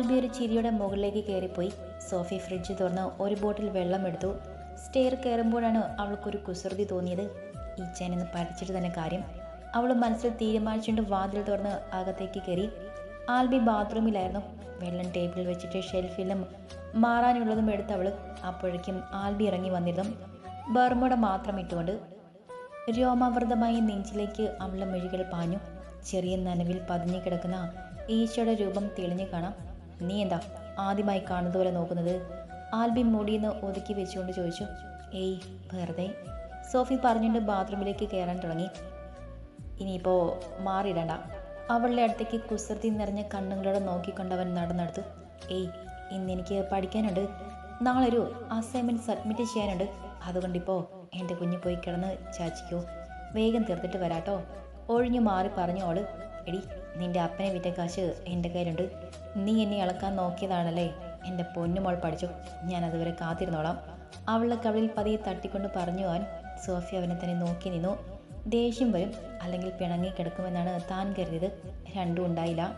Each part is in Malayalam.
ആൽബി ഒരു ചിരിയുടെ മുകളിലേക്ക് കയറിപ്പോയി. സോഫി ഫ്രിഡ്ജ് തുറന്ന് ഒരു ബോട്ടിൽ വെള്ളം എടുത്തു. സ്റ്റെയർ കയറുമ്പോഴാണ് അവൾക്കൊരു കുസൃതി തോന്നിയത്. ഈ ചേനെന്ന് പഠിച്ചിട്ട് തന്നെ കാര്യം. അവൾ മനസ്സിൽ തീരുമാനിച്ചുകൊണ്ട് വാതിൽ തുറന്ന് അകത്തേക്ക് കയറി. ആൽബി ബാത്റൂമിലായിരുന്നു. വെള്ളം ടേബിളിൽ വെച്ചിട്ട് ഷെൽഫിലും മാറാനുള്ളതും എടുത്ത് അവൾ അപ്പോഴേക്കും ആൽബി ഇറങ്ങി വന്നിരുന്നു. ബർമുട മാത്രം ഇട്ടുകൊണ്ട്. രോമാവൃതമായി നെഞ്ചിലേക്ക് അവളുടെ മിഴികൾ പാഞ്ഞു. ചെറിയ നനവിൽ പതിഞ്ഞു കിടക്കുന്ന ഈശോയുടെ രൂപം തെളിഞ്ഞു കാണാം. നീ എന്താ ആദ്യമായി കാണുന്നതുപോലെ നോക്കുന്നത്? ആൽബി മുടിയെന്ന് ഒതുക്കി വെച്ചുകൊണ്ട് ചോദിച്ചു. ഏയ് വെറുതെ. സോഫി പറഞ്ഞുകൊണ്ട് ബാത്റൂമിലേക്ക് കയറാൻ തുടങ്ങി. ഇനിയിപ്പോൾ മാറിയിടണ്ട. അവളുടെ അടുത്തേക്ക് കുസൃതി നിറഞ്ഞ കണ്ണുകളോടെ നോക്കിക്കൊണ്ടവൻ നടന്നെടുത്തു. ഏയ് ഇന്ന് എനിക്ക് പഠിക്കാനുണ്ട്. നാളെ ഒരു അസൈൻമെന്റ് സബ്മിറ്റ് ചെയ്യാനുണ്ട്. അതുകൊണ്ടിപ്പോൾ എന്റെ കുഞ്ഞ് പോയി കിടന്ന് ചാച്ചിക്കോ. വേഗം തീർത്തിട്ട് വരാട്ടോ. ഒഴിഞ്ഞു മാറി പറഞ്ഞു അവൾ. എടി നിന്റെ അപ്പനെ വിറ്റ കാശ് എന്റെ കയ്യിലുണ്ട്. നീ എന്നെ ഇളക്കാൻ നോക്കിയതാണല്ലേ? എന്റെ പൊന്നുമോൾ പഠിച്ചു. ഞാൻ അതുവരെ കാത്തിരുന്നോളാം. അവളുടെ കവിളിൽ പതിയെ തട്ടിക്കൊണ്ട് പറഞ്ഞു അവൻ. സോഫി അവനെ തന്നെ നോക്കി നിന്നു. ദേഷ്യം വരും. അല്ലെങ്കിൽ പിണങ്ങി കിടക്കുമെന്നാണ് താൻ കരുതിയത്. രണ്ടും ഉണ്ടായില്ല.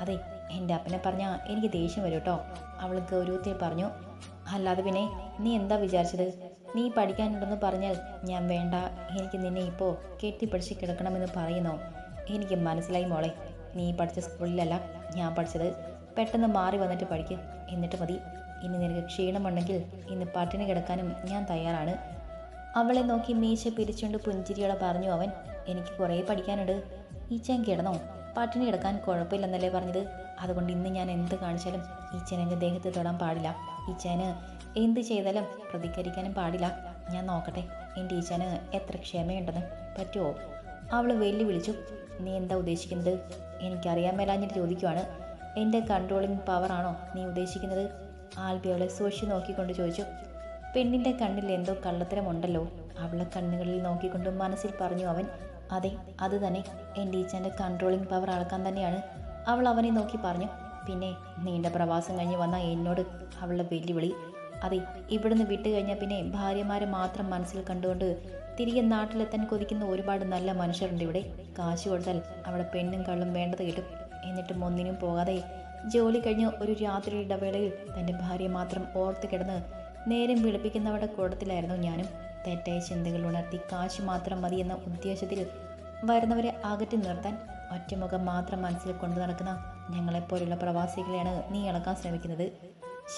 അതെ എന്റെ അപ്പനെ പറഞ്ഞാൽ എനിക്ക് ദേഷ്യം വരും കേട്ടോ. അവൾ ഗൗരവത്തിൽ പറഞ്ഞു. അല്ലാതെ പിന്നെ നീ എന്താ വിചാരിച്ചത്? നീ പഠിക്കാനുണ്ടെന്ന് പറഞ്ഞാൽ ഞാൻ വേണ്ട. എനിക്ക് നിന്നെ ഇപ്പോൾ കെട്ടിപ്പിടിച്ച് കിടക്കണമെന്ന് പറയുന്നോ? എനിക്ക് മനസ്സിലായി മോളെ. നീ പഠിച്ച സ്കൂളിലല്ല ഞാൻ പഠിച്ചത്. പെട്ടെന്ന് മാറി വന്നിട്ട് പഠിക്ക്. എന്നിട്ട് മതി. ഇനി നിനക്ക് ക്ഷീണമുണ്ടെങ്കിൽ ഇന്ന് പട്ടിണി കിടക്കാനും ഞാൻ തയ്യാറാണ്. അവളെ നോക്കി മീശ പിരിച്ചുകൊണ്ട് പുഞ്ചിരിയോടെ പറഞ്ഞു അവൻ എനിക്ക് കുറേ പഠിക്കാനുണ്ട്. ഈച്ചൻ കിടന്നോ? പട്ടിണി കിടക്കാൻ കുഴപ്പമില്ലെന്നല്ലേ പറഞ്ഞത്. അതുകൊണ്ട് ഇന്ന് ഞാൻ എന്ത് കാണിച്ചാലും ഈച്ചൻ എന്റെ ദേഹത്ത് തൊടാൻ പാടില്ല. ഈച്ചന് എന്ത് ചെയ്താലും പ്രതികരിക്കാനും പാടില്ല. ഞാൻ നോക്കട്ടെ എന്റെ ഈച്ചന് എത്ര ക്ഷമയുണ്ടെന്ന്. പറ്റുമോ അവൾ വെല്ലുവിളിച്ചു. നീ എന്താ ഉദ്ദേശിക്കുന്നത്? എനിക്കറിയാൻ മേലാഞ്ഞിട്ട് ചോദിക്കുവാണ് എന്റെ കൺട്രോളിംഗ് പവറാണോ നീ ഉദ്ദേശിക്കുന്നത്? ആൽബി അവളെ സൂക്ഷിച്ച് നോക്കിക്കൊണ്ട് ചോദിച്ചു പെണ്ണിന്റെ കണ്ണിൽ എന്തോ കള്ളത്തരമുണ്ടല്ലോ. അവളെ കണ്ണുകളിൽ നോക്കിക്കൊണ്ട് മനസ്സിൽ പറഞ്ഞു അവൻ അതെ അത് തന്നെ. എന്റെ ഈച്ചന്റെ കൺട്രോളിംഗ് പവർ അളക്കാൻ തന്നെയാണ്. അവൾ അവനെ നോക്കി പറഞ്ഞു പിന്നെ നീണ്ട പ്രവാസം കഴിഞ്ഞ് വന്ന എന്നോട് അവളുടെ വെല്ലുവിളി? അതെ ഇവിടുന്ന് വിട്ടു കഴിഞ്ഞാൽ പിന്നെ ഭാര്യമാരെ മാത്രം മനസ്സിൽ കണ്ടുകൊണ്ട് തിരികെ നാട്ടിലെത്താൻ കൊതിക്കുന്ന ഒരുപാട് നല്ല മനുഷ്യരുണ്ട് ഇവിടെ. കാശ് കൊടുത്താൽ അവിടെ പെണ്ണും കള്ളും വേണ്ടത് കിട്ടും. എന്നിട്ടും ഒന്നിനും പോകാതെ ജോലി കഴിഞ്ഞ് ഒരു രാത്രി ഇടവേളയിൽ തന്റെ ഭാര്യ മാത്രം ഓർത്ത് കിടന്ന് നേരം വിളിപ്പിക്കുന്നവരുടെ കൂട്ടത്തിലായിരുന്നു ഞാനും. തെറ്റായ ചിന്തകൾ ഉണർത്തി കാശ് മാത്രം മതി എന്ന ഉദ്ദേശത്തിൽ വരുന്നവരെ അകറ്റി നിർത്താൻ ഒറ്റമുഖം മാത്രം മനസ്സിൽ കൊണ്ടു നടക്കുന്ന ഞങ്ങളെപ്പോലുള്ള പ്രവാസികളെയാണ് നീ ഇളക്കാൻ ശ്രമിക്കുന്നത്.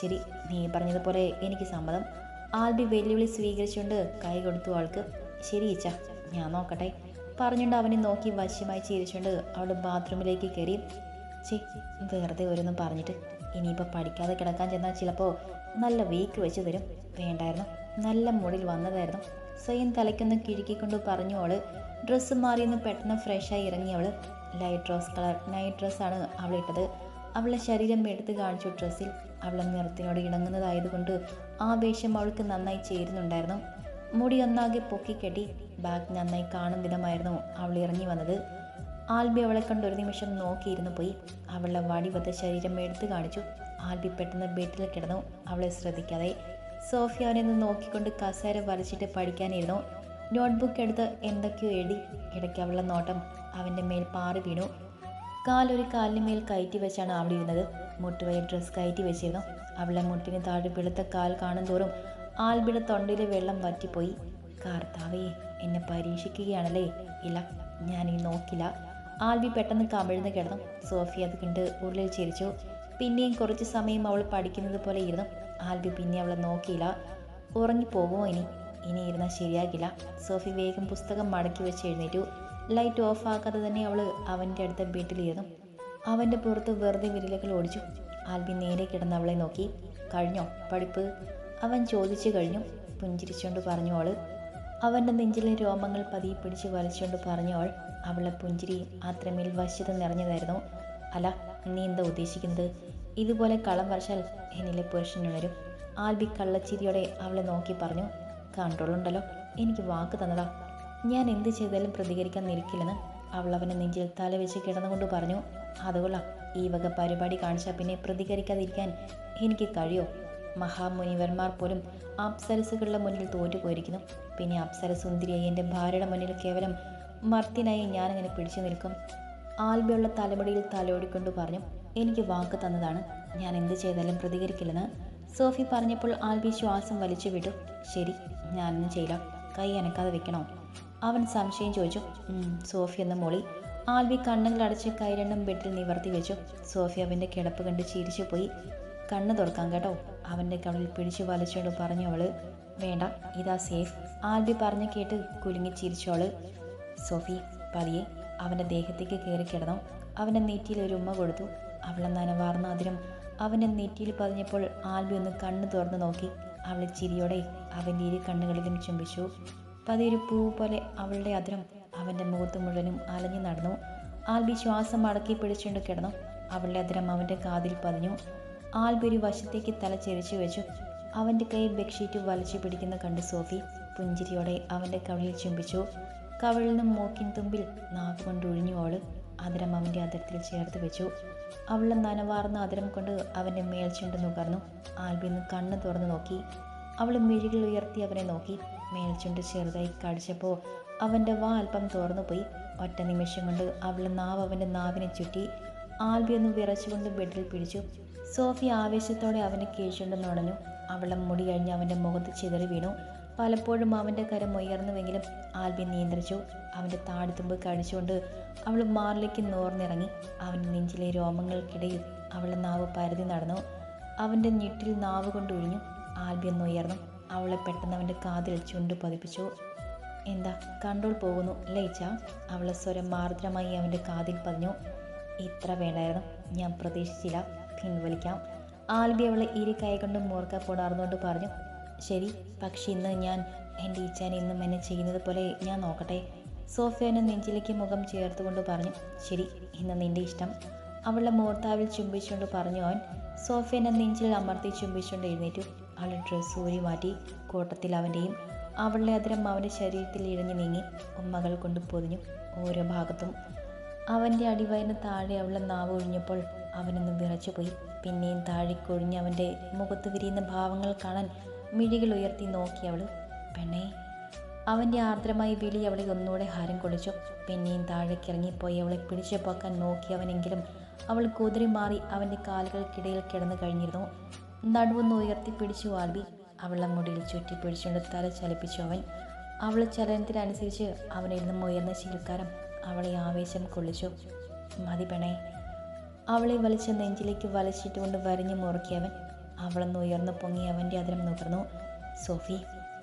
ശരി നീ പറഞ്ഞതുപോലെ എനിക്ക് സമ്മതം. ആൽബി വെല്ലുവിളി സ്വീകരിച്ചുകൊണ്ട് കൈ കൊടുത്തു ആൾക്ക്. ശരി ഇച്ച ഞാൻ നോക്കട്ടെ. പറഞ്ഞുകൊണ്ട് അവനെ നോക്കി വശ്യമായി ചിരിച്ചുകൊണ്ട് അവൾ ബാത്റൂമിലേക്ക് കയറി. ചേ വെറുതെ ഓരോന്നും പറഞ്ഞിട്ട് ഇനിയിപ്പോൾ പഠിക്കാതെ കിടക്കാൻ ചെന്നാൽ ചിലപ്പോൾ നല്ല വീക്ക് വെച്ച് തരും. വേണ്ടായിരുന്നു. നല്ല മൂഡിൽ വന്നതായിരുന്നു. സ്വയം തലയ്ക്കൊന്ന് കിഴുക്കിക്കൊണ്ട് പറഞ്ഞു അവൾ. ഡ്രസ്സ് മാറിയെന്ന് പെട്ടെന്ന് ഫ്രഷായി ഇറങ്ങി അവൾ ലൈറ്റ് റോസ് കളർ നൈറ്റ് ഡ്രസ്സാണ് അവളിട്ടത് അവളുടെ ശരീരം എടുത്ത് കാണിച്ചു ഡ്രസ്സിൽ അവളെ നിറത്തിനോട് ഇണങ്ങുന്നതായതുകൊണ്ട് ആ വേഷം അവൾക്ക് നന്നായി ചേരുന്നുണ്ടായിരുന്നു. മുടി ഒന്നാകെ പൊക്കിക്കെട്ടി ബാഗ് നന്നായി കാണും വിധമായിരുന്നു അവൾ ഇറങ്ങി വന്നത്. ആൽബി അവളെ കണ്ട് ഒരു നിമിഷം നോക്കിയിരുന്നു പോയി. അവളുടെ വടിവത്ത ശരീരം എടുത്തു കാണിച്ചു. ആൽബി പെട്ടെന്ന് ബെഡിൽ കിടന്നു. അവളെ ശ്രദ്ധിക്കാതെ സോഫിയ അവനെ നിന്ന് നോക്കിക്കൊണ്ട് കസേര വരച്ചിട്ട് പഠിക്കാനിരുന്നു. നോട്ട്ബുക്ക് എടുത്ത് എന്തൊക്കെയോ എഴുതി. ഇടയ്ക്ക് അവളുടെ നോട്ടം അവന്റെ മേൽ പാറി വീണു. കാലൊരു കാലിന് മേൽ കയറ്റി വെച്ചാണ് അവിടെ ഇരുന്നത്. മുട്ടുവയ ഡ്രസ്സ് കയറ്റി വെച്ചിരുന്നു. അവളെ മുട്ടിന് താഴെ വെളുത്ത കാൽ കാണും തോറും ആൽബിയുടെ തൊണ്ടയിലെ വെള്ളം വറ്റിപ്പോയി. കാർത്താവേ എന്നെ പരീക്ഷിക്കുകയാണല്ലേ? ഇല്ല ഞാൻ ഈ നോക്കില്ല. ആൽബി പെട്ടെന്ന് കമിഴ്ന്ന് കിടന്നു. സോഫി അത് കണ്ട് ഉള്ളിൽ ചിരിച്ചു. പിന്നെയും കുറച്ച് സമയം അവൾ പഠിക്കുന്നത് പോലെ ഇരുന്നു. ആൽബി പിന്നെ അവളെ നോക്കിയില്ല. ഉറങ്ങിപ്പോകുമോ ഇനി? ഇനി ഇരുന്നാൽ ശരിയാകില്ല. സോഫി വേഗം പുസ്തകം മടക്കി വെച്ച് എഴുന്നേറ്റു. ലൈറ്റ് ഓഫ് ആക്കാതെ തന്നെ അവൾ അവന്റെ അടുത്ത ബെഡിലിരുന്നു അവന്റെ പുറത്ത് വെറുതെ വിരലുകൾ ഓടിച്ചു. ആൽബി നേരെ കിടന്ന് അവളെ നോക്കി. കഴിഞ്ഞോ? പഠിപ്പ്? അവൻ ചോദിച്ചു കഴിഞ്ഞു. പുഞ്ചിരിച്ചുകൊണ്ട് പറഞ്ഞു അവൾ അവന്റെ നെഞ്ചിലെ രോമങ്ങൾ പതിയെ പിടിച്ച് വലിച്ചുകൊണ്ട് പറഞ്ഞു അവൾ അവളുടെ പുഞ്ചിരി അത്രമേൽ വശ്യത നിറഞ്ഞതായിരുന്നു. അല്ല നീ എന്താ ഉദ്ദേശിക്കുന്നത്? ഇതുപോലെ കളം വരച്ചാൽ എന്നിലെ പുരുഷനുണരും ആൽബി കള്ളച്ചിരിയോടെ അവളെ നോക്കി പറഞ്ഞു കൺട്രോൾ ഉണ്ടല്ലോ എനിക്ക് വാക്ക് തന്നതാ. ഞാൻ എന്ത് ചെയ്താലും പ്രതികരിക്കാൻ നിൽക്കില്ലെന്ന് അവൾ അവനെ നെഞ്ചിൽ തല വെച്ച് കിടന്നുകൊണ്ട് പറഞ്ഞു അതുകൊള്ളാം ഈ വക പരിപാടി കാണിച്ചാൽ പിന്നെ പ്രതികരിക്കാതിരിക്കാൻ എനിക്ക് കഴിയോ? മഹാമുനിവന്മാർ പോലും അപ്സരസുകളുടെ മുന്നിൽ തോറ്റുപോയിരിക്കുന്നു. പിന്നെ അപ്സരസുന്ദരിയായി എന്റെ ഭാര്യയുടെ മുന്നിൽ കേവലം മർത്തിനായി ഞാനങ്ങനെ പിടിച്ചു നിൽക്കും. ആൽബിയുള്ള തലമുടിയിൽ തലോടിക്കൊണ്ട് പറഞ്ഞു എനിക്ക് വാക്ക് തന്നതാണ്. ഞാൻ എന്ത് ചെയ്താലും പ്രതികരിക്കില്ലെന്ന്. സോഫി പറഞ്ഞപ്പോൾ ആൽബി ശ്വാസം വലിച്ചു വിട്ടു. ശരി ഞാനൊന്നും ചെയ്യില്ല. കൈ അനക്കാതെ വെക്കണോ? അവൻ സംശയം ചോദിച്ചു. സോഫി എന്ന മോളി. ആൽബി കണ്ണുകൾ അടച്ച് കൈ രണ്ടും ബെഡിൽ നിവർത്തി വെച്ചു. സോഫി അവന്റെ കിടപ്പ് കണ്ട് ചിരിച്ചു പോയി കണ്ണ് തുറക്കാം കേട്ടോ. അവന്റെ കവളിൽ പിടിച്ചു വലിച്ചുകൊണ്ട് അവൾ വേണ്ട ഇതാ സേഫ്. ആൽബി പറഞ്ഞു കേട്ട് കുലുങ്ങി ചിരിച്ചോൾ സോഫി പതിയെ അവന്റെ ദേഹത്തേക്ക് കയറി കിടന്നു. അവന്റെ നെറ്റിയിൽ ഒരു ഉമ്മ കൊടുത്തു. അവളെ നനവാർന്ന അതിരും അവന്റെ നെറ്റിയിൽ പതിഞ്ഞപ്പോൾ ആൽബി ഒന്ന് കണ്ണ് തുറന്നു നോക്കി. അവൾ ചിരിയോടെ അവന്റെ ഇരു കണ്ണുകളിലും ചുംബിച്ചു. പതിയൊരു പൂ പോലെ അവളുടെ അതിരം അവന്റെ മുഖത്ത് മുഴുവനും അലഞ്ഞു നടന്നു. ആൽബി ശ്വാസം അടക്കി പിടിച്ചുകൊണ്ട് കിടന്നു. അവളുടെ അതിരം അവന്റെ കാതിൽ പതിഞ്ഞു. ആൽബി ഒരു വശത്തേക്ക് തല ചെരിച്ചു വെച്ചു. അവന്റെ കൈ ബെഡ്ഷീറ്റ് വലിച്ചു പിടിക്കുന്ന കണ്ട് സോഫി പുഞ്ചിരിയോടെ അവന്റെ കവിളിൽ ചുംബിച്ചു. കവിളിൽ നിന്നും മൂക്കിൻ തുമ്പിൽ നാക്ക് കൊണ്ട് ഒഴിഞ്ഞു അവൾ അതിരം അവന്റെ അതിരത്തിൽ ചേർത്ത് വെച്ചു. അവളെ നനവാർന്ന അതിരം കൊണ്ട് അവന്റെ മേൽച്ചുണ്ട് നുകർന്നു. ആൽബിന്ന് കണ്ണ് തുറന്നു നോക്കി. അവൾ മിഴികൾ ഉയർത്തി അവനെ നോക്കി. മേൽച്ചുണ്ട് ചെറുതായി കടിച്ചപ്പോൾ അവന്റെ വാ അല്പം തുറന്നു പോയി. ഒറ്റ നിമിഷം കൊണ്ട് അവളുടെ നാവ് അവന്റെ നാവിനെ ചുറ്റി. ആൽബി ഒന്ന് വിറച്ചുകൊണ്ട് ബെഡിൽ പിടിച്ചു. സോഫി ആവേശത്തോടെ അവനെ പറഞ്ഞു അവളുടെ മുടി കഴിഞ്ഞ് അവന്റെ മുഖത്ത് ചിതറി വീണു. പലപ്പോഴും അവന്റെ കരം ഉയർന്നുവെങ്കിലും ആൽബി നിയന്ത്രിച്ചു. അവന്റെ താടിത്തുമ്പ് കടിച്ചുകൊണ്ട് അവൾ മാറിലേക്ക് നോർന്നിറങ്ങി. അവന്റെ നെഞ്ചിലെ രോമങ്ങൾക്കിടയിൽ അവളുടെ നാവ് പരതി നടന്നു. അവന്റെ ഞെട്ടിൽ നാവ് കൊണ്ട് ഒഴിഞ്ഞു. ആൽബി ഒന്ന് ഉയർന്നു. അവളെ പെട്ടെന്ന് അവന്റെ കാതിൽ ചുണ്ടു പതിപ്പിച്ചു. എന്താ കൺട്രോൾ പോകുന്നു ലയിച്ച? അവളെ സ്വരം മാർദ്രമായി അവന്റെ കാതിൽ പതിഞ്ഞു. ഇത്ര വേണ്ടായിരുന്നു. ഞാൻ പ്രതീക്ഷിച്ചില്ല. പിൻവലിക്കാം ആൽബി അവളെ ഇരു കൈ കൊണ്ട് മൂർക്ക പൊടാർന്നുകൊണ്ട് പറഞ്ഞു ശരി പക്ഷെ ഇന്ന് ഞാൻ എന്റെ ഈച്ചാൻ ഇന്നും എന്നെ ചെയ്യുന്നത് പോലെ ഞാൻ നോക്കട്ടെ. സോഫിയാനെ നെഞ്ചിലേക്ക് മുഖം ചേർത്തുകൊണ്ട് പറഞ്ഞു ശരി ഇന്ന് നിന്റെ ഇഷ്ടം. അവളുടെ മോർത്താവിൽ ചുംബിച്ചുകൊണ്ട് പറഞ്ഞു അവൻ സോഫിയനെ നെഞ്ചിൽ അമർത്തി ചുംബിച്ചുകൊണ്ട് എഴുന്നേറ്റു. അവളുടെ ഡ്രസ്സ് ഊരി മാറ്റി കൂട്ടത്തിൽ അവന്റെയും അവളുടെ അതിരം അവന്റെ ശരീരത്തിൽ ഇഴഞ്ഞു നീങ്ങി ഉമ്മകൾ കൊണ്ട് പൊതിഞ്ഞു ഓരോ ഭാഗത്തും. അവന്റെ അടിവയറിന് താഴെ അവളുടെ നാവ് ഒഴിഞ്ഞപ്പോൾ അവനൊന്ന് വിറച്ചുപോയി. പിന്നെയും താഴേക്കൊഴിഞ്ഞ് അവന്റെ മുഖത്ത് വിരിയുന്ന ഭാവങ്ങൾ കാണാൻ മിഴികൾ ഉയർത്തി നോക്കി അവൾ പെണ്ണേ അവന്റെ ആർദ്രമായി വിളി അവളെ ഒന്നുകൂടെ ഹാരം കൊള്ളിച്ചു. പിന്നെയും താഴേക്കിറങ്ങിപ്പോയി അവളെ പിടിച്ചു പോക്കാൻ നോക്കിയവനെങ്കിലും അവൾ കുതിരി മാറി അവന്റെ കാലുകൾക്കിടയിൽ കിടന്നു കഴിഞ്ഞിരുന്നു. നടുവൊന്ന് ഉയർത്തി പിടിച്ചു ആൽബി. അവളുടെ മുടിയിൽ ചുറ്റി പിടിച്ചുകൊണ്ട് തല ചലിപ്പിച്ചു അവൻ. അവളെ ചലനത്തിനനുസരിച്ച് അവനിരുന്നും ഉയർന്ന ശീൽക്കാരം അവളെ ആവേശം കൊള്ളിച്ചു. മതി പെണേ അവളെ വലിച്ച നെഞ്ചിലേക്ക് വലിച്ചിട്ടുകൊണ്ട് വരിഞ്ഞു മുറുക്കിയവൻ അവളെന്ന് ഉയർന്നു പൊങ്ങി അവന്റെ അതിരം നുകർന്നു. സോഫി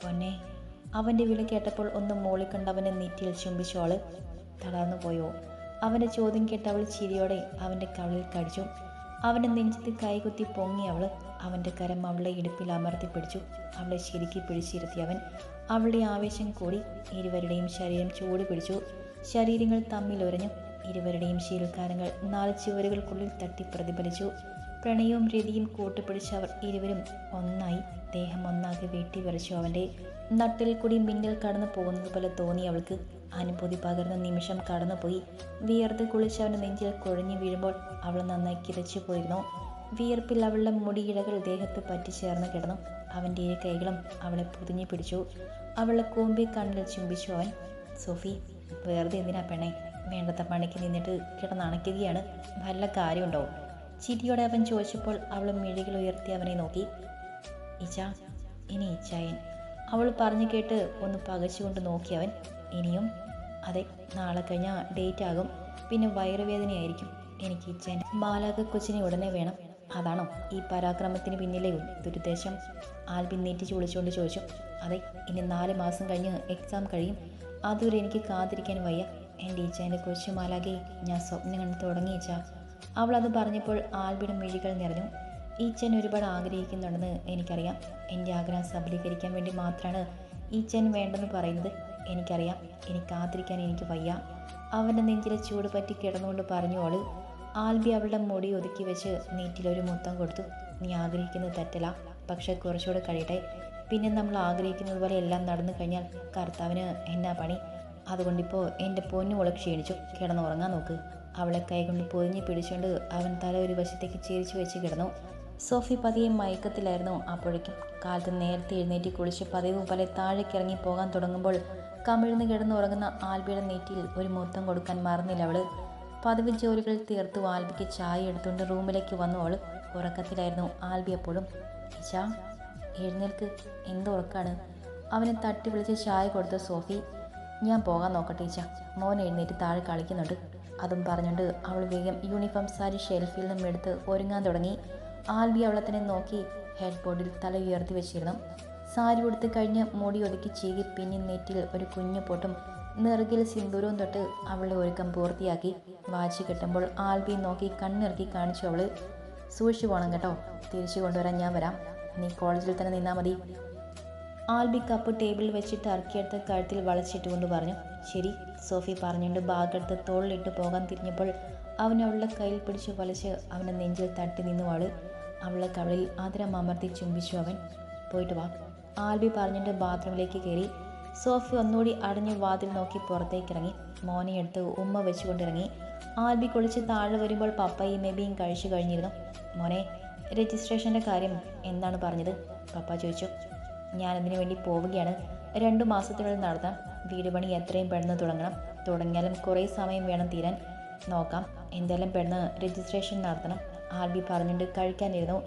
പൊന്നെ. അവന്റെ വിളി കേട്ടപ്പോൾ ഒന്ന് മോളിക്കണ്ടവനെ നെറ്റിയിൽ ചുംബിച്ചു അവൾ. തളർന്നു പോയോ? അവന്റെ ചോദ്യം കേട്ട് അവൾ ചിരിയോടെ അവന്റെ കവളിൽ കടിച്ചു. അവന്റെ നെഞ്ചത്ത് കൈകുത്തി പൊങ്ങി അവൾ അവന്റെ കരം അവളുടെ ഇടുപ്പിൽ അമർത്തി പിടിച്ചു. അവളെ ശരിക്കും പിടിച്ചിരുത്തി അവൻ. അവളുടെ ആവേശം കൂടി ഇരുവരുടെയും ശരീരം ചൂട് പിടിച്ചു ശരീരങ്ങൾ തമ്മിൽ ഉരഞ്ഞു. ഇരുവരുടെയും ശീലക്കാരങ്ങൾ നാല് ചുവരുകൾക്കുള്ളിൽ തട്ടി പ്രതിഫലിച്ചു. പ്രണയവും രീതിയും കൂട്ടുപിടിച്ച് അവർ ഇരുവരും ഒന്നായി ദേഹം ഒന്നാകെ വെട്ടി വരച്ചു അവന്റെ നട്ടിൽ കൂടി മിന്നൽ കടന്നു പോകുന്നത് പോലെ തോന്നി അവൾക്ക്. അനുഭൂതി പകർന്ന നിമിഷം കടന്നുപോയി. വിയർത്ത് കുളിച്ച് അവന്റെ നെഞ്ചിൽ കുഴഞ്ഞു വീഴുമ്പോൾ അവൾ നന്നായി കിതച്ചു പോയിരുന്നു. വിയർപ്പിൽ അവളുടെ മുടിയിഴകൾ ദേഹത്ത് പറ്റിച്ചേർന്ന് കിടന്നു. അവന്റെ ഇരു കൈകളും അവളെ പൊതിഞ്ഞു പിടിച്ചു. അവളെ കൂമ്പി കണ്ണിൽ ചുംബിച്ചു. അവൻ സോഫി വെറുതെ എന്തിനാ പെണ്ണെ? വേണ്ടത്ത പണിക്ക് നിന്നിട്ട് കിടന്നണയ്ക്കുകയാണ് വല്ല കാര്യമുണ്ടോ? ചിരിയോടെ അവൻ ചോദിച്ചപ്പോൾ അവൾ മിഴികൾ ഉയർത്തി അവനെ നോക്കി. ഇച്ച ഇനി ഇച്ചായൻ അവൾ പറഞ്ഞു കേട്ട് ഒന്ന് പകച്ചുകൊണ്ട് നോക്കി അവൻ. ഇനിയും? അതെ നാളെ കഴിഞ്ഞാൽ ഡേറ്റ് ആകും. പിന്നെ വയറുവേദനയായിരിക്കും. എനിക്ക് ഇച്ചാൻ ബാലാക കൊച്ചിനെ ഉടനെ വേണം. അതാണോ? ഈ പരാക്രമത്തിന് പിന്നിലെ ദുരുദ്ദേശം. ആൽബിൻ നീറ്റി ചുളിച്ചുകൊണ്ട് ചോദിച്ചു. അതെ ഇനി നാല് മാസം കഴിഞ്ഞ് എക്സാം കഴിയും. അതുവരെ എനിക്ക് കാത്തിരിക്കാൻ വയ്യ. എന്റെ ഈച്ചേന്റെ കൊച്ചുമാലാകെ ഞാൻ സ്വപ്നം കണ്ട് തുടങ്ങിയിച്ച അവൾ അത് പറഞ്ഞപ്പോൾ ആൽബിയുടെ മിഴികൾ നിറഞ്ഞു. ഈച്ചൻ ഒരുപാട് ആഗ്രഹിക്കുന്നുണ്ടെന്ന് എനിക്കറിയാം. എന്റെ ആഗ്രഹം സബലീകരിക്കാൻ വേണ്ടി മാത്രമാണ് ഈച്ചൻ വേണ്ടെന്ന് പറയുന്നത് എനിക്കറിയാം. ഇനി കാത്തിരിക്കാൻ എനിക്ക് വയ്യ. അവന്റെ നെഞ്ചിലെ ചൂട് പറ്റി കിടന്നുകൊണ്ട് പറഞ്ഞു അവൾ ആൽബി അവളുടെ മുടി ഒതുക്കി വെച്ച് നീറ്റിലൊരു മുത്തം കൊടുത്തു. നീ ആഗ്രഹിക്കുന്നത് തെറ്റല്ല. പക്ഷെ കുറച്ചുകൂടെ കഴിയട്ടെ. പിന്നെ നമ്മൾ ആഗ്രഹിക്കുന്നത് പോലെ എല്ലാം നടന്നു കഴിഞ്ഞാൽ കർത്താവിന് എന്നാ പണി? അതുകൊണ്ടിപ്പോൾ എന്റെ പൊന്നുമുള ക്ഷീണിച്ചു. കിടന്നുറങ്ങാൻ നോക്ക്. അവളെ കൈകൊണ്ട് പൊതിഞ്ഞ് പിടിച്ചുകൊണ്ട് അവൻ തല ഒരു വശത്തേക്ക് ചേരിച്ച് വെച്ച് കിടന്നു. സോഫി പതിയെ മയക്കത്തിലായിരുന്നു അപ്പോഴേക്കും. കാലത്ത് നേരത്തെ എഴുന്നേറ്റ് കുളിച്ച് പതിവ് പോലെ താഴേക്കിറങ്ങി പോകാൻ തുടങ്ങുമ്പോൾ കമിഴ്ന്ന് കിടന്നുറങ്ങുന്ന ആൽബിയുടെ നെറ്റിയിൽ ഒരു മുത്തം കൊടുക്കാൻ മറന്നില്ല അവൾ പതിവ് ജോലികൾ തീർത്തു ആൽബിക്ക് ചായ എടുത്തുകൊണ്ട് റൂമിലേക്ക് വന്നു അവൾ ഉറക്കത്തിലായിരുന്നു ആൽബി എപ്പോഴും. ചാ എഴുന്നേൽക്ക്. എന്ത് ഉറക്കാണ്? അവനെ തട്ടി വിളിച്ച് ചായ കൊടുത്ത സോഫി ഞാൻ പോകാൻ നോക്കട്ടെ ഈച്ച മോൻ എഴുന്നേറ്റ് താഴെ കളിക്കുന്നുണ്ട്. അതും പറഞ്ഞുകൊണ്ട് അവൾ വേഗം യൂണിഫോം സാരി ഷെൽഫിൽ നിന്നും എടുത്ത് ഒരുങ്ങാൻ തുടങ്ങി. ആൽബി അവളെ തന്നെ നോക്കി ഹെഡ് ബോർഡിൽ തല ഉയർത്തി വെച്ചിരുന്നു. സാരി ഉടുത്ത് കഴിഞ്ഞ് മുടി ഒതുക്കി ചീകി പിന്നി നെറ്റിൽ ഒരു കുഞ്ഞു പൊട്ടും നെറുകിൽ സിന്ദൂരവും തൊട്ട് അവളുടെ ഒരുക്കം പൂർത്തിയാക്കി. വാച്ച് കിട്ടുമ്പോൾ ആൽബി നോക്കി കണ്ണിറക്കി കാണിച്ചു അവൾ സൂക്ഷിച്ചു പോകണം കേട്ടോ. തിരിച്ചു കൊണ്ടുവരാൻ ഞാൻ വരാം. നീ കോളേജിൽ തന്നെ നിന്നാൽ മതി. ആൽബി കപ്പ് ടേബിളിൽ വെച്ചിട്ട് ഇറക്കിയെടുത്ത് കഴുത്തിൽ വളച്ചിട്ടുകൊണ്ട് പറഞ്ഞു ശരി സോഫി പറഞ്ഞുകൊണ്ട് ബാഗെടുത്ത് തോളിലിട്ട് പോകാൻ തിരിഞ്ഞപ്പോൾ അവൻ അവളുടെ കയ്യിൽ പിടിച്ച് വലിച്ച് അവന്റെ നെഞ്ചിൽ തട്ടി നിന്നു വാൾ. അവളുടെ കവളിൽ ആദരം അമർത്തി ചുംബിച്ചു അവൻ പോയിട്ട് വാ. ആൽബി പറഞ്ഞിട്ട് ബാത്റൂമിലേക്ക് കയറി. സോഫി ഒന്നുകൂടി അടഞ്ഞ് വാതിൽ നോക്കി പുറത്തേക്ക് ഇറങ്ങി. മോനെ എടുത്ത് ഉമ്മ വെച്ചുകൊണ്ടിറങ്ങി ആൽബി കുളിച്ച് താഴെ വരുമ്പോൾ പപ്പയും മെബിയും കഴിച്ചു കഴിഞ്ഞിരുന്നു. മോനെ രജിസ്ട്രേഷന്റെ കാര്യം എന്താണ് പറഞ്ഞത്? പപ്പ ചോദിച്ചു. ഞാനതിനു വേണ്ടി പോവുകയാണ്. രണ്ടു മാസത്തിനുള്ളിൽ നടത്താം വീട് പണി എത്രയും പെട്ടെന്ന് തുടങ്ങണം. തുടങ്ങിയാലും കുറേ സമയം വേണം തീരാൻ. നോക്കാം. എന്തെല്ലാം പെട്ടെന്ന് രജിസ്ട്രേഷൻ നടത്തണം. ആൽബി പറഞ്ഞിട്ട് കഴിക്കാനിരുന്നു.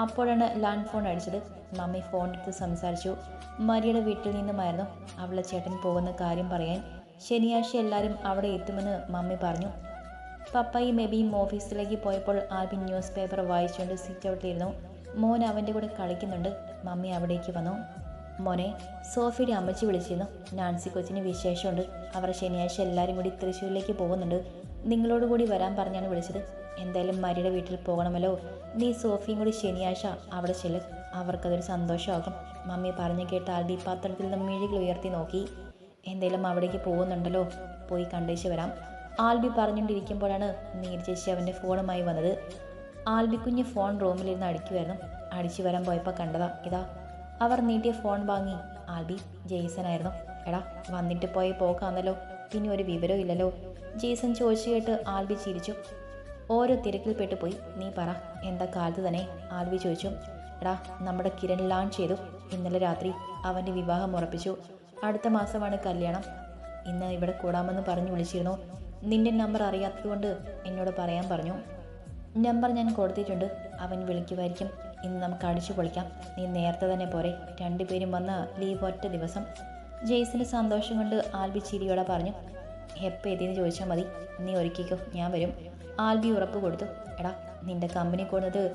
അപ്പോഴാണ് ലാൻഡ് ഫോൺ അടിച്ചത്. മമ്മി ഫോൺ എടുത്ത് സംസാരിച്ചു. മരിയുടെ വീട്ടിൽ നിന്നുമായിരുന്നു അവളെ ചേട്ടൻ പോകുന്ന കാര്യം പറയാൻ. ശനിയാഴ്ച എല്ലാവരും അവിടെ എത്തുമെന്ന് മമ്മി പറഞ്ഞു. പപ്പായി മെബിയും ഓഫീസിലേക്ക് പോയപ്പോൾ ആൽബി ന്യൂസ് പേപ്പർ വായിച്ചുകൊണ്ട് സിറ്റ് ഔട്ടിലിരുന്നു. മോൻ അവന്റെ കൂടെ കളിക്കുന്നുണ്ട്. മമ്മി അവിടേക്ക് വന്നു. മോനെ സോഫിയുടെ അമ്മച്ചി വിളിച്ചിരുന്നു. നാൻസി കൊച്ചിന് വിശേഷമുണ്ട്. അവർ ശനിയാഴ്ച എല്ലാവരും കൂടി തൃശ്ശൂരിലേക്ക് പോകുന്നുണ്ട്. നിങ്ങളോട് കൂടി വരാൻ പറഞ്ഞാണ് വിളിച്ചത്. എന്തായാലും മരിയുടെ വീട്ടിൽ പോകണമല്ലോ. നീ സോഫിയും കൂടി ശനിയാഴ്ച അവിടെ ചെല്ലു. അവർക്കതൊരു സന്തോഷമാകും. മമ്മി പറഞ്ഞു കേട്ട് ആൽബി പാത്രത്തിൽ നിന്ന് മിഴികൾ ഉയർത്തി നോക്കി. എന്തായാലും അവിടേക്ക് പോകുന്നുണ്ടല്ലോ. പോയി കണ്ടേച്ച് വരാം. ആൽബി പറഞ്ഞുകൊണ്ടിരിക്കുമ്പോഴാണ് നീർ ചേച്ചി അവന്റെ ഫോണുമായി വന്നത്. ആൽബി കുഞ്ഞ് ഫോൺ റൂമിലിരുന്ന് അടിക്കുമായിരുന്നു അടിച്ചു വരാൻ പോയപ്പോൾ കണ്ടതാ ഇതാ അവർ നീട്ടിയ ഫോൺ വാങ്ങി. ആൽബി ജെയ്സൺ ആയിരുന്നു എടാ വന്നിട്ട് പോയ പോക്കാന്നല്ലോ പിന്നെ ഒരു വിവരവും ഇല്ലല്ലോ. ജെയ്സൺ ചോദിച്ചു കേട്ട് ആൽബി ചിരിച്ചു. ഓരോ തിരക്കിൽപ്പെട്ടു പോയി നീ പറ എന്താ കാലത്ത് തന്നെ? ആൽബി ചോദിച്ചു. എടാ നമ്മുടെ കിരൺ ലാൻ ചെയ്തു. ഇന്നലെ രാത്രി അവന്റെ വിവാഹം ഉറപ്പിച്ചു. അടുത്ത മാസമാണ് കല്യാണം. ഇന്ന് ഇവിടെ കൂടാമെന്ന് പറഞ്ഞു വിളിച്ചിരുന്നു. നിന്റെ നമ്പർ അറിയാത്തതുകൊണ്ട് എന്നോട് പറയാൻ പറഞ്ഞു. നമ്പർ ഞാൻ കൊടുത്തിട്ടുണ്ട്. അവൻ വിളിക്കുമായിരിക്കും. ഇന്ന് നമുക്ക് അടിച്ചു പൊളിക്കാം. നീ നേരത്തെ തന്നെ പോരെ. രണ്ടുപേരും വന്ന് ലീവ് ഒറ്റ ദിവസം. ജെയ്സിന്റെ സന്തോഷം കൊണ്ട് ആൽബി ചിരിയോടെ പറഞ്ഞു എപ്പോൾ എത്തിയെന്ന് ചോദിച്ചാൽ മതി. നീ ഒരുക്കിക്കോ. ഞാൻ വരും. ആൽബി ഉറപ്പ് കൊടുത്തു. എടാ നിന്റെ കമ്പനി കൂടുന്നത്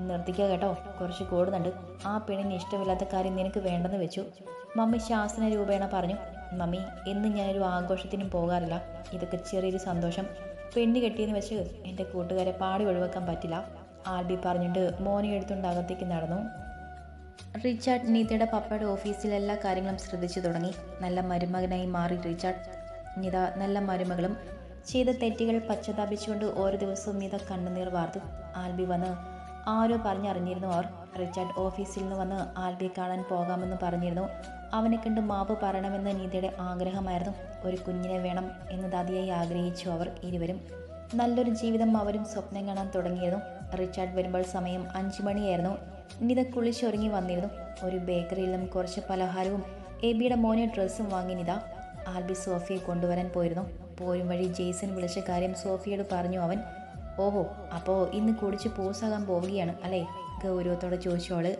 നിർത്തിക്കുക കേട്ടോ. കുറച്ച് കൂടുന്നുണ്ട്. ആ പെണ്ണിന് ഇഷ്ടമില്ലാത്ത കാര്യം നിനക്ക് വേണ്ടെന്ന് വെച്ചു. മമ്മി ശാസന രൂപേണ പറഞ്ഞു മമ്മി എന്നും ഞാനൊരു ആഘോഷത്തിനും പോകാറില്ല. ഇതൊക്കെ ചെറിയൊരു സന്തോഷം. പെണ്ണ് കെട്ടിയെന്ന് വെച്ച് എന്റെ കൂട്ടുകാരെ പാടി ഒഴിവാക്കാൻ പറ്റില്ല. ആൽബി പറഞ്ഞിട്ട് മോനെ എടുത്തുകൊണ്ട് അകത്തേക്ക് നടന്നു. റിച്ചാർഡ് നീതയുടെ പപ്പയുടെ ഓഫീസിൽ എല്ലാ കാര്യങ്ങളും ശ്രദ്ധിച്ചു തുടങ്ങി. നല്ല മരുമകനായി മാറി റിച്ചാർഡ്. നീത നല്ല മരുമകളും. ചെയ്ത തെറ്റുകൾ പശ്ചാത്താപിച്ചുകൊണ്ട് ഓരോ ദിവസവും നീത കണ്ണുനീർ വാർത്തു ആൽബി വന്ന് ആരോ പറഞ്ഞറിഞ്ഞിരുന്നു അവർ. റിച്ചാർഡ് ഓഫീസിൽ നിന്ന് വന്ന് ആൽബിയെ കാണാൻ പോകാമെന്ന് പറഞ്ഞിരുന്നു. അവനെ കണ്ട് മാപ്പ് പറയണമെന്ന് നീതയുടെ ആഗ്രഹമായിരുന്നു. ഒരു കുഞ്ഞിനെ വേണം എന്ന് ദാതിയായി ആഗ്രഹിച്ചു അവർ ഇരുവരും. നല്ലൊരു ജീവിതം അവരും സ്വപ്നം കാണാൻ തുടങ്ങിയിരുന്നു. റിച്ചാർഡ് വരുമ്പോൾ സമയം അഞ്ചു മണിയായിരുന്നു. നിത കുളിച്ചൊരുങ്ങി വന്നിരുന്നു. ഒരു ബേക്കറിയിൽ നിന്നും കുറച്ച് പലഹാരവും എബിയുടെ മോനെ ഡ്രസ്സും വാങ്ങി നിത ആൽബി സോഫിയെ കൊണ്ടുവരാൻ പോയിരുന്നു. പോരും വഴി ജെയ്സൺ വിളിച്ച കാര്യം സോഫിയോട് പറഞ്ഞു അവൻ. ഓഹോ അപ്പോൾ ഇന്ന് കുടിച്ച് പൂസാകാൻ പോവുകയാണ് അല്ലേ? ഗൗരവത്തോടെ ചോദിച്ചോൾ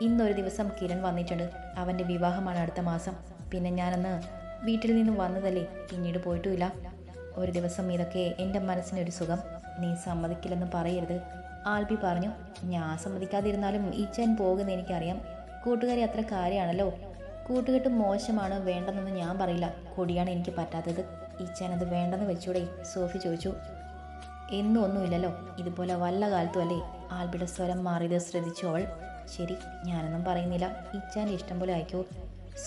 ഇന്നൊരു ദിവസം കിരൺ വന്നിട്ടുണ്ട്. അവന്റെ വിവാഹമാണ് അടുത്ത മാസം. പിന്നെ ഞാനന്ന് വീട്ടിൽ നിന്ന് വന്നതല്ലേ? പിന്നീട് പോയിട്ടുമില്ല. ഒരു ദിവസം ഇതൊക്കെ എന്റെ മനസ്സിനൊരു സുഖം. നീ സമ്മതിക്കില്ലെന്ന് പറയരുത്. ആൽബി പറഞ്ഞു ഞാൻ സമ്മതിക്കാതിരുന്നാലും ഈച്ചാൻ പോകുന്ന എനിക്കറിയാം. കൂട്ടുകാരി അത്ര കാര്യമാണല്ലോ. കൂട്ടുകെട്ട് മോശമാണ് വേണ്ടെന്നൊന്നും ഞാൻ പറയില്ല. കൊടിയാണ് എനിക്ക് പറ്റാത്തത്. ഈച്ചാൻ അത് വേണ്ടെന്ന് വെച്ചൂടെ? സോഫി ചോദിച്ചു. എന്നും ഒന്നുമില്ലല്ലോ. ഇതുപോലെ വല്ല കാലത്തും അല്ലേ? ആൽബിയുടെ സ്വരം മാറിയത് ശ്രദ്ധിച്ചു അവൾ. ശരി ഞാനൊന്നും പറയുന്നില്ല. ഇച്ചാന്റെ ഇഷ്ടം പോലെ അയക്കൂ.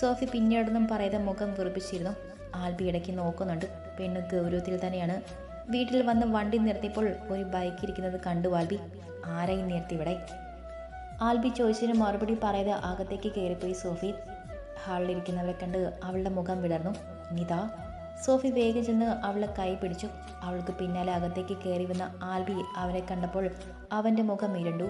സോഫി പിന്നീടൊന്നും പറയാതെ മുഖം വെറുപ്പിച്ചിരുന്നു. ആൽബി ഇടയ്ക്ക് നോക്കുന്നുണ്ട്. പെണ്ണ് ഗൗരവത്തിൽ തന്നെയാണ്. വീട്ടിൽ വന്ന് വണ്ടി നിർത്തിയപ്പോൾ ഒരു ബൈക്ക് ഇരിക്കുന്നത് കണ്ടു ആൽബി. ആരായി നിർത്തി ഇവിടെ? ആൽബി ചോദിച്ചതിന് മറുപടി പറയാതെ അകത്തേക്ക് കയറിപ്പോയി സോഫി. ഹാളിലിരിക്കുന്നവരെ കണ്ട് അവളുടെ മുഖം വിടർന്നു. നിത. സോഫി വേഗം ചെന്ന് അവളെ കൈ പിടിച്ചു. അവൾക്ക് പിന്നാലെ അകത്തേക്ക് കയറി വന്ന ആൽബി അവരെ കണ്ടപ്പോൾ അവന്റെ മുഖം ഇരുണ്ടു.